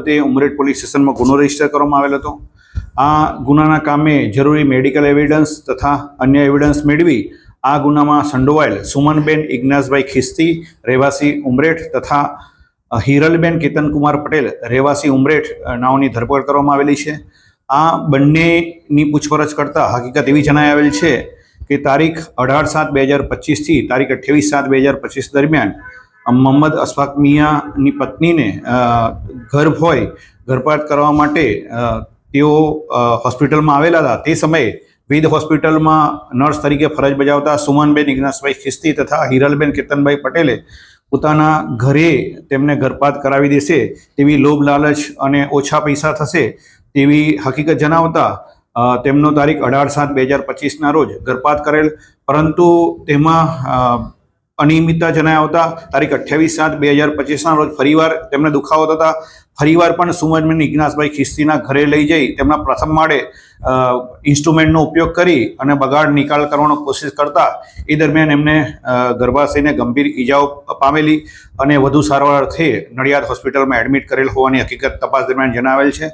બાબતે ઉમરેઠ પોલીસ સ્ટેશનમાં ગુનો રજિસ્ટર કરવામાં આવેલ હતો. આ ગુનાના કામે જરૂરી મેડિકલ એવિડન્સ તથા અન્ય એવિડન્સ મેળવી આ ગુનામાં સંડોવાયેલ સુમનબેન ઇગ્નાસભાઈ ખિસ્તી, રહેવાસી ઉમરેઠ તથા હિરલબેન કેતનકુમાર પટેલ, રહેવાસી ઉમરેઠ નાઓની ધરપકડ કરવામાં આવેલી છે. આ બંનેની પૂછપરછ કરતાં હકીકત એવી જણાઈ આવેલ છે કે તારીખ અઢાર સાત બે હજાર પચીસથી તારીખ અઠ્યાવીસ સાત બે હજાર પચીસ દરમિયાન મોહમ્મદ અશફાક મિયાની પત્નીને ગર્ભ હોય ગર્ભપાત કરવા માટે તેઓ હોસ્પિટલમાં આવેલા હતા. તે સમયે વિવિધ હોસ્પિટલમાં નર્સ તરીકે ફરજ બજાવતા સુમનબેન, ઇગ્નાસભાઈ ખિસ્તી તથા હિરલબેન કેતનભાઈ પટેલે પોતાના ઘરે તેમને ગર્ભપાત કરાવી દેશે, તેવી લોભ લાલચ અને ઓછા પૈસા થશે તેવી હકીકત જણાવતા તેમનો તારીખ અઢાર સાત બે હજાર પચીસના રોજ ગર્ભપાત કરેલ. પરંતુ તેમાં અનિયમિતતા જણાયા આવતા તારીખ અઠ્યાવીસ સાત બે હજાર પચીસના રોજ ફરીવાર તેમને દુખાવો થતા. ફરીવાર પણ સુમજમેન ઇજ્ઞાસભાઈ ખિસ્તીના ઘરે લઈ જઈ તેમના પ્રથમ માળે ઇન્સ્ટ્રુમેન્ટનો ઉપયોગ કરી અને બગાડ નિકાલ કરવાનો કોશિશ કરતા. એ દરમિયાન એમને ગર્ભાશયને ગંભીર ઈજાઓ પામેલી અને વધુ સારવાર અર્થે નડિયાદ હોસ્પિટલમાં એડમિટ કરેલ હોવાની હકીકત તપાસ દરમિયાન જણાવેલ છે.